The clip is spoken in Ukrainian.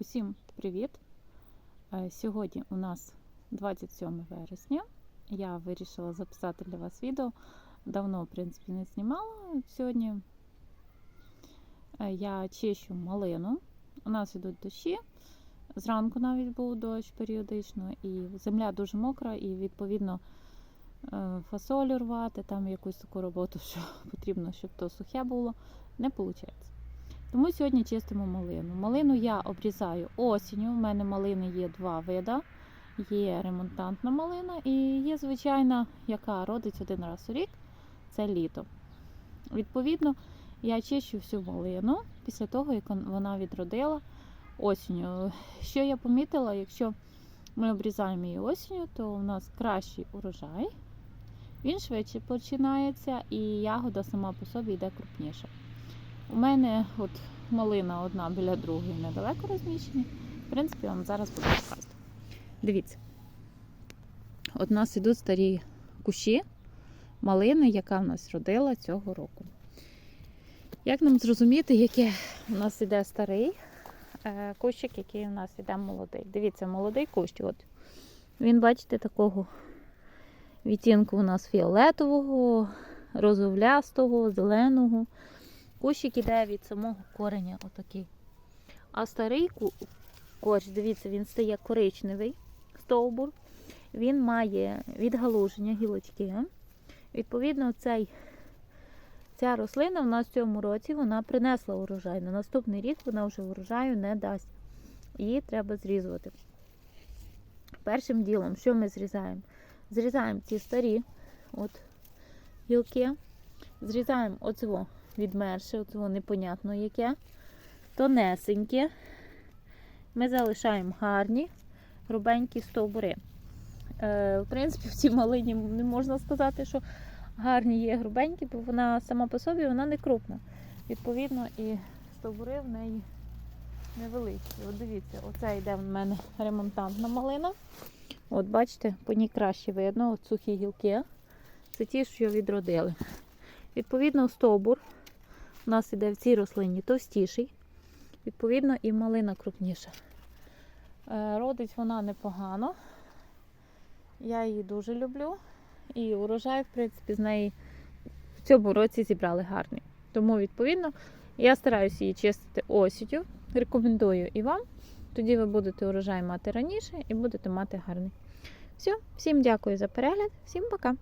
Усім привіт! Е, Сьогодні у нас 27 вересня. Я вирішила записати для вас відео. Давно, в принципі, не знімала. Сьогодні е, я чищу малину. У нас йдуть дощі. Зранку навіть був дощ періодично, і земля дуже мокра, і відповідно е, фасолю рвати, там якусь таку роботу, що потрібно, щоб то сухе було, не виходить. Тому сьогодні чистимо малину. Малину я обрізаю осінню. У мене малини є два вида. Є ремонтантна малина і є звичайна, яка родить один раз у рік. Це літо. Відповідно, я чищу всю малину після того, як вона відродила осінню. Що я помітила, якщо ми обрізаємо її осінню, то у нас кращий урожай, він швидше починається і ягода сама по собі йде крупніша. У мене от малина одна біля другої недалеко розміщені. В принципі, вам зараз буду показувати. Дивіться. От у нас ідуть старі кущі малини, яка в нас родила цього року. Як нам зрозуміти, який у нас іде старий е, кущик, який у нас іде молодий? Дивіться, молодий кущ. От. Він, бачите, такого відтінку у нас фіолетового, розовлястого, зеленого. Кущик іде від самого кореня отакий. А старий корч, дивіться, він стає коричневий стовбур. Він має відгалуження гілочки. Відповідно, цей, ця рослина в нас в цьому році вона принесла урожай. На наступний рік вона вже урожаю не дасть. Її треба зрізувати. Першим ділом, що ми зрізаємо? Зрізаємо ці старі от, гілки, зрізаємо оцього відмерше, оцього непонятно яке. Тонесеньке. Ми залишаємо гарні, грубенькі стовбури. Е, в принципі, в цій малині не можна сказати, що гарні є грубенькі, бо вона сама по собі вона не крупна. Відповідно, і стовбури в неї невеликі. От дивіться, оце йде в мене ремонтантна малина. От бачите, по ній краще видно, от сухі гілки. Це ті, що відродили. Відповідно, стовбур у нас іде в цій рослині товстіший, відповідно, і малина крупніша. Е, Родить вона непогано. Я її дуже люблю. І урожай, в принципі, з неї в цьому році зібрали гарний. Тому, відповідно, я стараюся її чистити осінню. Рекомендую і вам. Тоді ви будете урожай мати раніше і будете мати гарний. Все, всім дякую за перегляд, всім пока!